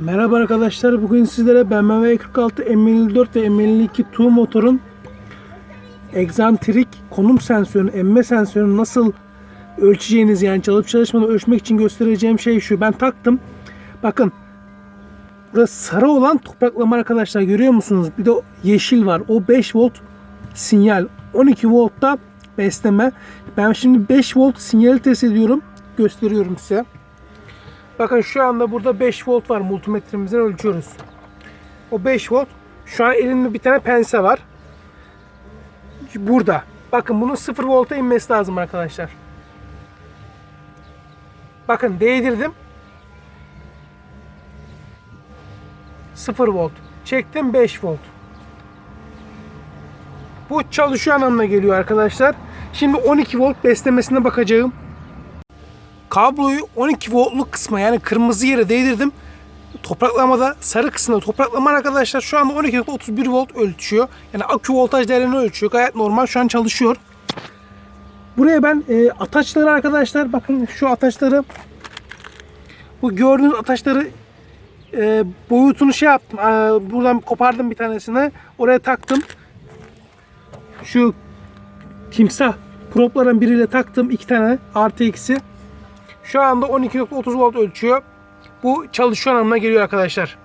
Merhaba arkadaşlar. Bugün sizlere BMW 46 M54 ve M52 Two motorun egzantrik konum sensörünü, emme sensörünü nasıl ölçeceğiniz yani çalışıp çalışmadan ölçmek için göstereceğim şey şu. Ben taktım. Bakın. Burası sarı olan topraklama arkadaşlar görüyor musunuz? Bir de yeşil var. O 5 volt sinyal. 12 voltta besleme. Ben şimdi 5 volt sinyali test ediyorum. Gösteriyorum size. Bakın şu anda burada 5 volt var multimetremizden ölçüyoruz. O 5 volt. Şu an elimde bir tane pense var. Burada. Bakın bunun 0 volta inmesi lazım arkadaşlar. Bakın değdirdim. 0 volt. Çektim 5 volt. Bu çalışıyor anlamına geliyor arkadaşlar. Şimdi 12 volt beslemesine bakacağım. Kabloyu 12 voltluk kısma yani kırmızı yere değdirdim. Topraklamada sarı kısmında topraklama arkadaşlar şu anda 12.31 volt ölçüyor. Yani akü voltaj değerini ölçüyor. Gayet normal şu an çalışıyor. Buraya ben e, ataçları arkadaşlar bakın şu ataçları bu gördüğünüz ataçları e, boyutunu şey yaptım. E, buradan kopardım bir tanesini. Oraya taktım. Şu timsah propların biriyle taktım. iki tane artı eksi. Şu anda 12.30 volt ölçüyor. Bu çalışıyor anlamına geliyor arkadaşlar.